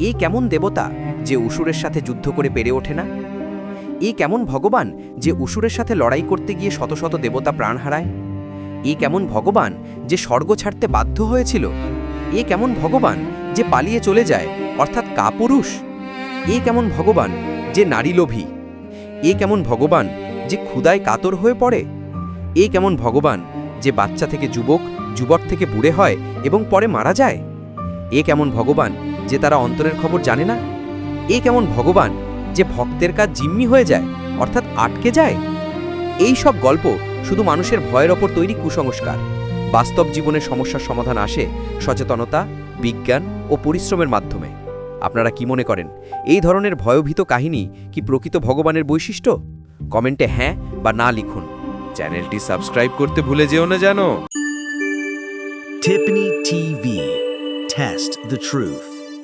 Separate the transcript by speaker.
Speaker 1: এ কেমন দেবতা যে অসুরের সাথে যুদ্ধ করে পেরে ওঠে না? এ কেমন ভগবান যে অসুরের সাথে লড়াই করতে গিয়ে শত শত দেবতা প্রাণ হারায়? এ কেমন ভগবান যে স্বর্গ ছাড়তে বাধ্য হয়েছিল? এ কেমন ভগবান যে পালিয়ে চলে যায়, অর্থাৎ কাপুরুষ? এ কেমন ভগবান যে নারী লোভী? এ কেমন ভগবান যে ক্ষুদায় কাতর হয়ে পড়ে? এ কেমন ভগবান যে বাচ্চা থেকে যুবক যুবক থেকে বুড়ে হয় এবং পরে মারা যায়? এ কেমন ভগবান যে তারা অন্তরের খবর জানে না? এ কেমন ভগবান যে ভক্তের কাজ জিম্মি হয়ে যায়, অর্থাৎ আটকে যায়? এই সব গল্প শুধু মানুষের ভয়ের ওপর তৈরি কুসংস্কার। বাস্তব জীবনের সমস্যার সমাধান আসে সচেতনতা, বিজ্ঞান ও পরিশ্রমের মাধ্যমে। আপনারা কি মনে করেন, এই ধরনের ভয়ভীত কাহিনী কি প্রকৃত ভগবানের বৈশিষ্ট্য? কমেন্টে হ্যাঁ বা না লিখুন।
Speaker 2: চ্যানেলটি সাবস্ক্রাইব করতে ভুলে যেও না জানো।
Speaker 3: Tiffany TV. Test the truth.